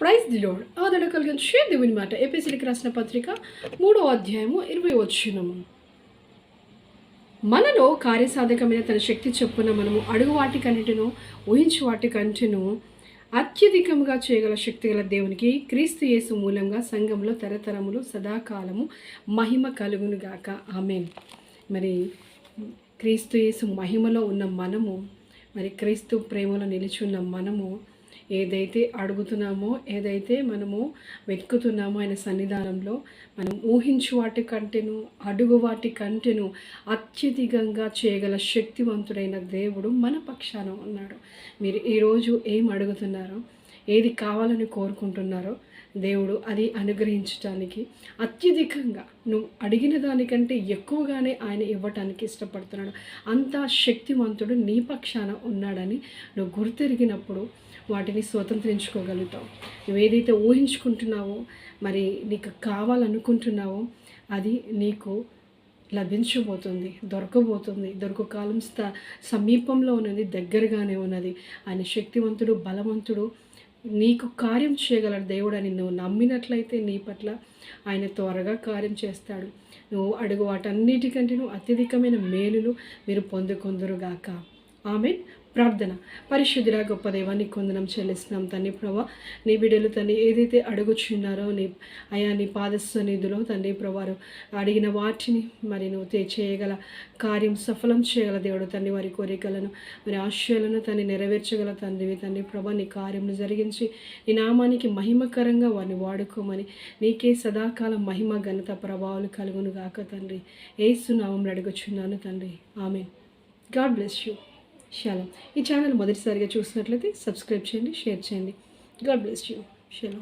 Praise the load ఆదడ కలిగించే దేవుని మాట ఏపీసీలకు రాసిన పత్రిక మూడో అధ్యాయము ఇరవై వచ్చినము మనలో కార్యసాధకమైన తన శక్తి చొప్పున మనము అడుగు వాటి కంటేను ఊహించు వాటి కంటేను అత్యధికంగా చేయగల శక్తి గల దేవునికి క్రీస్తు యేసు మూలంగా సంఘంలో తరతరములు సదాకాలము మహిమ కలుగునుగాక ఆమెన్. మరి క్రీస్తు యేసు మహిమలో ఉన్న మనము మరి క్రీస్తు ప్రేమలో నిలిచి ఉన్న మనము ఏదైతే అడుగుతున్నామో ఏదైతే మనము వెతుకుతున్నామో ఆయన సన్నిధానంలో మనం ఊహించు వాటి కంటేను అడుగు వాటి కంటేను అత్యధికంగా చేయగల శక్తివంతుడైన దేవుడు మన పక్షాన ఉన్నాడు. మీరు ఈరోజు ఏం అడుగుతున్నారో? ఏది కావాలని కోరుకుంటున్నారో దేవుడు అది అనుగ్రహించటానికి అత్యధికంగా నువ్వు అడిగిన దానికంటే ఎక్కువగానే ఆయన ఇవ్వటానికి ఇష్టపడుతున్నాడు. అంత శక్తివంతుడు నీ పక్షాన ఉన్నాడని నువ్వు గుర్తెరిగినప్పుడు వాటిని స్వతంత్రించుకోగలుగుతావు. నువ్వు ఏదైతే ఊహించుకుంటున్నావో మరి నీకు కావాలనుకుంటున్నావో అది నీకు లభించబోతుంది దొరకబోతుంది. దొరక కాలం స్థ సమీపంలో ఉన్నది దగ్గరగానే ఉన్నది. ఆయన శక్తివంతుడు బలవంతుడు నీకు కార్యం చేయగల దేవుడు అని నువ్వు నమ్మినట్లయితే నీ పట్ల ఆయన త్వరగా కార్యం చేస్తాడు. నువ్వు అడుగు వాటన్నిటికంటే నువ్వు అత్యధికమైన మేలులు మీరు పొందుకుందరుగాక. ఆమె ప్రార్థన. పరిశుద్ధిరా గొప్ప దేవాన్ని కొందనం చెల్లిస్తున్నాం తండ్రి ప్రభా. నీ బిడ్డలు తండ్రి ఏదైతే అడుగుచున్నారో నీ అయా నీ పాదస్వనిధిలో తండ్రి ప్రభారు అడిగిన వాటిని మరి నువ్వు తే- చేయగల కార్యం సఫలం చేయగల దేవుడు తండ్రి. వారి కోరికలను మరి ఆశయాలను తండ్రి నెరవేర్చగల తండ్రివి తండ్రి ప్రభా. నీ కార్యం జరిగించి నీ నామానికి మహిమకరంగా వారిని వాడుకోమని నీకే సదాకాలం మహిమ ఘనత ప్రభావాలు కలుగును గాక తండ్రి. ఏసునామంలో అడుగుచున్నాను తండ్రి. ఆమె గాడ్ బ్లెస్ యూ. షాలం ఈ ఛానల్ మొదటిసారిగా చూసినట్లయితే సబ్స్క్రైబ్ చేయండి షేర్ చేయండి. God bless you షాలం